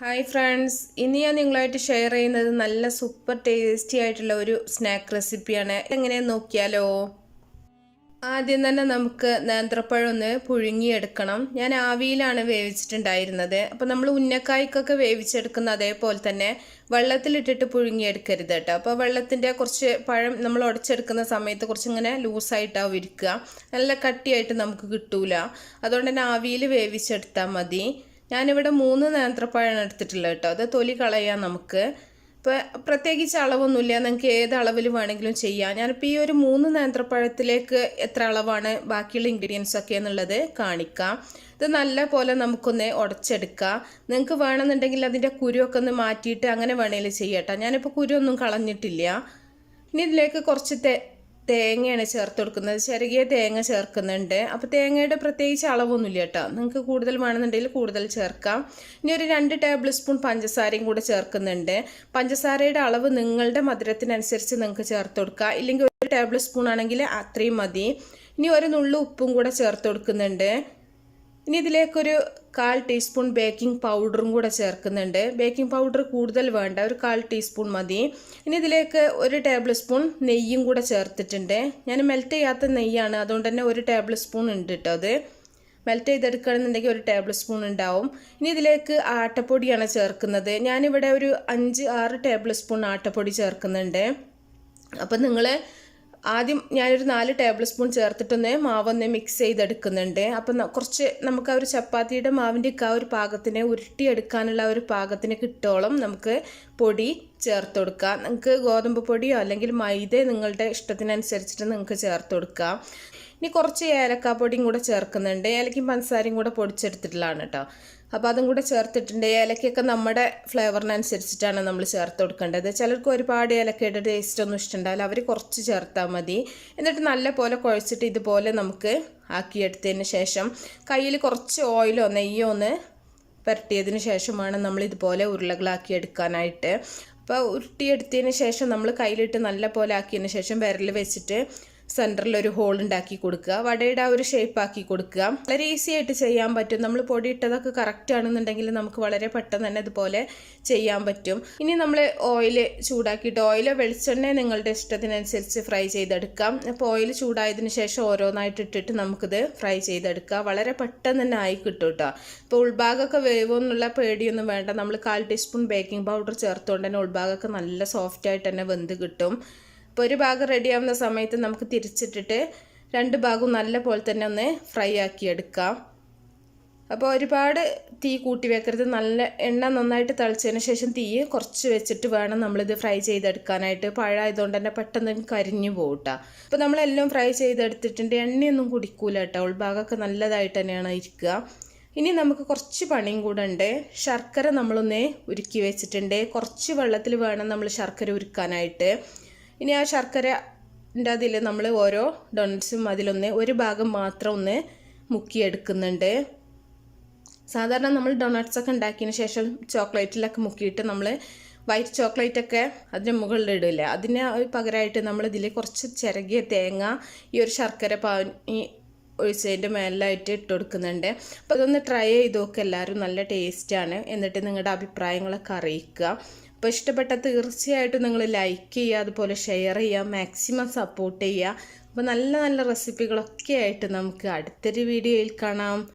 Hi friends ഇന്ന് ഞാൻ നിങ്ങളായിട്ട് ഷെയർ ചെയ്യുന്നത് നല്ല സൂപ്പർ ടേസ്റ്റി ആയിട്ടുള്ള ഒരു സ്നാക്ക് റെസിപ്പിയാണ് എങ്ങനെയാന്ന് നോക്കിയാലോ? ആദ്യം തന്നെ നമുക്ക് നേന്ത്രപ്പഴം ഒന്ന് പുഴുങ്ങിയെടുക്കണം. ഞാൻ ആവിയിലാണ് വേവിച്ചിട്ടുണ്ടായിരുന്നത്. അപ്പോൾ നമ്മൾ ഉന്നക്കായ്ക്കൊക്കെ വേവിച്ചെടുക്കുന്ന അതേപോലെ തന്നെ വെള്ളത്തിലിട്ടിട്ട് പുഴുങ്ങിയെടുക്കരുത് കേട്ടോ. അപ്പോൾ വെള്ളത്തിന്റെ കുറച്ച് പഴം നമ്മൾ ഉടച്ചെടുക്കുന്ന സമയത്ത് കുറച്ചിങ്ങനെ ലൂസായിട്ടാവും ഇരിക്കുക. നല്ല കട്ടിയായിട്ട് നമുക്ക് കിട്ടൂല. അതുകൊണ്ട് തന്നെ ആവിയിൽ വേവിച്ചെടുത്താൽ മതി. ഞാനിവിടെ മൂന്ന് നേന്ത്രപ്പഴമാണ് എടുത്തിട്ടുള്ളത് കേട്ടോ. അത് തൊലി കളയാം നമുക്ക്. ഇപ്പോൾ പ്രത്യേകിച്ച് അളവൊന്നുമില്ല. നിങ്ങൾക്ക് ഏത് അളവിൽ വേണമെങ്കിലും ചെയ്യാം. ഞാനിപ്പോൾ ഈ ഒരു മൂന്ന് നേന്ത്രപ്പഴത്തിലേക്ക് എത്ര അളവാണ് ബാക്കിയുള്ള ഇൻഗ്രീഡിയൻസ് ഒക്കെ എന്നുള്ളത് കാണിക്കാം. ഇത് നല്ല പോലെ നമുക്കൊന്ന് ഉടച്ചെടുക്കാം. നിങ്ങൾക്ക് വേണമെന്നുണ്ടെങ്കിൽ അതിന്റെ കുരുവൊക്കെ ഒന്ന് മാറ്റിയിട്ട് അങ്ങനെ വേണമെങ്കിൽ ചെയ്യട്ടോ ഞാനിപ്പോൾ കുരുവൊന്നും കളഞ്ഞിട്ടില്ല. ഇനി ഇതിലേക്ക് കുറച്ച് തേങ്ങയാണ് ചേർത്ത് കൊടുക്കുന്നത്. ചെറിയ തേങ്ങ ചേർക്കുന്നുണ്ട്. അപ്പോൾ തേങ്ങയുടെ പ്രത്യേകിച്ച് അളവൊന്നുമില്ല കേട്ടോ. നിങ്ങൾക്ക് കൂടുതൽ വേണമെന്നുണ്ടെങ്കിൽ കൂടുതൽ ചേർക്കാം. ഇനി ഒരു രണ്ട് ടേബിൾ സ്പൂൺ പഞ്ചസാരയും കൂടെ ചേർക്കുന്നുണ്ട്. പഞ്ചസാരയുടെ അളവ് നിങ്ങളുടെ മധുരത്തിനനുസരിച്ച് നിങ്ങൾക്ക് ചേർത്ത് കൊടുക്കുക ഇല്ലെങ്കിൽ ഒരു ടേബിൾ സ്പൂൺ ആണെങ്കിൽ അത്രയും മതി. ഇനി ഒരു നുള്ളു ഉപ്പും കൂടെ ചേർത്ത് കൊടുക്കുന്നുണ്ട്. ഇനി ഇതിലേക്കൊരു കാൽ ടീസ്പൂൺ ബേക്കിംഗ് പൗഡറും കൂടെ ചേർക്കുന്നുണ്ട്. ബേക്കിംഗ് പൗഡർ കൂടുതൽ വേണ്ട ഒരു കാൽ ടീസ്പൂൺ മതി. ഇനി ഇതിലേക്ക് ഒരു ടേബിൾ സ്പൂൺ നെയ്യും കൂടെ ചേർത്തിട്ടുണ്ട്. ഞാൻ മെൽറ്റ് ചെയ്യാത്ത നെയ്യാണ് അതുകൊണ്ട് തന്നെ ഒരു ടേബിൾ സ്പൂൺ ഉണ്ട് കേട്ടോ അത്. മെൽറ്റ് ചെയ്തെടുക്കുകയാണെന്നുണ്ടെങ്കിൽ ഒരു ടേബിൾ സ്പൂൺ ഉണ്ടാവും. ഇനി ഇതിലേക്ക് ആട്ടപ്പൊടിയാണ് ചേർക്കുന്നത്. ഞാനിവിടെ ഒരു അഞ്ച് ആറ് ടേബിൾ സ്പൂൺ ആട്ടപ്പൊടി ചേർക്കുന്നുണ്ട്. അപ്പം നിങ്ങൾ ആദ്യം ഞാനൊരു നാല് ടേബിൾ സ്പൂൺ ചേർത്തിട്ടൊന്ന് മാവൊന്ന് മിക്സ് ചെയ്തെടുക്കുന്നുണ്ട്. അപ്പം കുറച്ച് നമുക്ക് ആ ഒരു ചപ്പാത്തിയുടെ മാവിന്റെ ഒക്കെ ആ ഒരു പാകത്തിന് ഉരുട്ടിയെടുക്കാനുള്ള ഒരു പാകത്തിന് കിട്ടോളം നമുക്ക് പൊടി ചേർത്ത് കൊടുക്കാം നിങ്ങൾക്ക് ഗോതമ്പ് പൊടിയോ അല്ലെങ്കിൽ മൈദ നിങ്ങളുടെ ഇഷ്ടത്തിനനുസരിച്ചിട്ട് നിങ്ങൾക്ക് ചേർത്ത് കൊടുക്കാം ഇനി കുറച്ച് ഏലക്കാപ്പൊടിയും കൂടെ ചേർക്കുന്നുണ്ട്. ഏലക്കും പഞ്ചസാരയും കൂടെ പൊടിച്ചെടുത്തിട്ടുള്ളതാണ് കേട്ടോ അപ്പോൾ അതും കൂടെ ചേർത്തിട്ടുണ്ട്. ഏലക്കൊക്കെ നമ്മുടെ ഫ്ലേവറിനനുസരിച്ചിട്ടാണ് നമ്മൾ ചേർത്ത് കൊടുക്കേണ്ടത്. ചിലർക്ക് ഒരുപാട് ഏലക്കയുടെ ടേസ്റ്റ് ഒന്നും ഇഷ്ടമുണ്ടാവില്ല. അവർ കുറച്ച് ചേർത്താൽ മതി. എന്നിട്ട് നല്ല പോലെ കുഴച്ചിട്ട് ഇതുപോലെ നമുക്ക് ആക്കിയെടുത്തതിന് ശേഷം കയ്യിൽ കുറച്ച് ഓയിലോ നെയ്യോ ഒന്ന് പുരട്ടിയതിന് ശേഷമാണ് നമ്മൾ ഇതുപോലെ ഉരുളകളാക്കി എടുക്കാനായിട്ട് അപ്പോൾ ഉരുട്ടിയെടുത്തതിന് ശേഷം നമ്മൾ കയ്യിലിട്ട് നല്ല പോലെ ആക്കിയതിന് ശേഷം വിരൽ വെച്ചിട്ട് സെന്ററിൽ ഒരു ഹോൾ ഉണ്ടാക്കി കൊടുക്കുക. വടയുടെ ആ ഒരു ഷേപ്പ് ആക്കി കൊടുക്കുക. വളരെ ഈസി ആയിട്ട് ചെയ്യാൻ പറ്റും. നമ്മൾ പൊടി ഇട്ടതൊക്കെ കറക്റ്റ് ആണെന്നുണ്ടെങ്കിൽ നമുക്ക് വളരെ പെട്ടെന്ന് തന്നെ ഇതുപോലെ ചെയ്യാൻ പറ്റും. ഇനി നമ്മൾ ഓയിൽ ചൂടാക്കിയിട്ട് ഓയിലോ വെളിച്ചെണ്ണയോ നിങ്ങളുടെ ഇഷ്ടത്തിനനുസരിച്ച് ഫ്രൈ ചെയ്തെടുക്കാം. അപ്പോൾ ഓയിൽ ചൂടായതിന് ശേഷം ഓരോന്നായിട്ട് ഇട്ടിട്ട് നമുക്കിത് ഫ്രൈ ചെയ്തെടുക്കാം. വളരെ പെട്ടെന്ന് തന്നെ ആയി കിട്ടും കേട്ടോ. ഇപ്പോൾ ഉൾഭാഗമൊക്കെ വേവെന്നുള്ള പേടിയൊന്നും വേണ്ട. നമ്മൾ കാൽ ടീസ്പൂൺ ബേക്കിംഗ് പൗഡർ ചേർത്തുകൊണ്ട് തന്നെ ഉൾഭാഗമൊക്കെ നല്ല സോഫ്റ്റായിട്ട് തന്നെ വെന്ത് കിട്ടും. അപ്പോൾ ഒരു ഭാഗം റെഡിയാവുന്ന സമയത്ത് നമുക്ക് തിരിച്ചിട്ടിട്ട് രണ്ട് ഭാഗവും നല്ല പോലെ തന്നെ ഒന്ന് ഫ്രൈ ആക്കി എടുക്കാം. അപ്പോൾ ഒരുപാട് തീ കൂട്ടി വെക്കരുത്. നല്ല എണ്ണ നന്നായിട്ട് തിളച്ചതിന് ശേഷം തീ കുറച്ച് വെച്ചിട്ട് വേണം നമ്മളിത് ഫ്രൈ ചെയ്തെടുക്കാനായിട്ട്. പഴമായതുകൊണ്ട് തന്നെ പെട്ടെന്ന് കരിഞ്ഞു പോകട്ടോ അപ്പോൾ നമ്മളെല്ലാം ഫ്രൈ ചെയ്തെടുത്തിട്ടുണ്ട്. എണ്ണയൊന്നും കുടിക്കൂല കേട്ടോ. ഉൾഭാഗമൊക്കെ നല്ലതായിട്ട് തന്നെയാണ് ഇരിക്കുക. ഇനി നമുക്ക് കുറച്ച് പണിയും കൂടെ ഉണ്ട്. ശർക്കര നമ്മളൊന്ന് ഉരുക്കി വെച്ചിട്ടുണ്ട്. കുറച്ച് വെള്ളത്തിൽ വേണം നമ്മൾ ശർക്കര ഉരുക്കാനായിട്ട്. ഇനി ആ ശർക്കരന്റെ അതിൽ നമ്മൾ ഓരോ ഡൊണറ്റ്സും അതിലൊന്ന് ഒരു ഭാഗം മാത്രം ഒന്ന് മുക്കിയെടുക്കുന്നുണ്ട്. സാധാരണ നമ്മൾ ഡൊണറ്റ്സൊക്കെ ഉണ്ടാക്കിയതിന് ശേഷം ചോക്ലേറ്റിലൊക്കെ മുക്കിയിട്ട് നമ്മൾ വൈറ്റ് ചോക്ലേറ്റൊക്കെ അതിന് മുകളിൽ ഇടില്ല അതിന് പകരമായിട്ട് നമ്മൾ ഇതിൽ കുറച്ച് ചിരകിയ തേങ്ങ ഈ ഒരു ശർക്കര പാനി ഒഴിച്ചതിന്റെ മേലായിട്ട് ഇട്ട് കൊടുക്കുന്നുണ്ട്. അപ്പോൾ അതൊന്ന് ട്രൈ ചെയ്ത് നോക്കുക എല്ലാവരും. നല്ല ടേസ്റ്റാണ് എന്നിട്ട് നിങ്ങളുടെ അഭിപ്രായങ്ങളൊക്കെ അറിയിക്കുക. അപ്പോൾ ഇഷ്ടപ്പെട്ട തീർച്ചയായിട്ടും നിങ്ങൾ ലൈക്ക് ചെയ്യുക അതുപോലെ ഷെയർ ചെയ്യുക മാക്സിമം സപ്പോർട്ട് ചെയ്യുക. അപ്പോൾ നല്ല നല്ല റെസിപ്പികളൊക്കെ ആയിട്ട് നമുക്ക് അടുത്തൊരു വീഡിയോയിൽ കാണാം.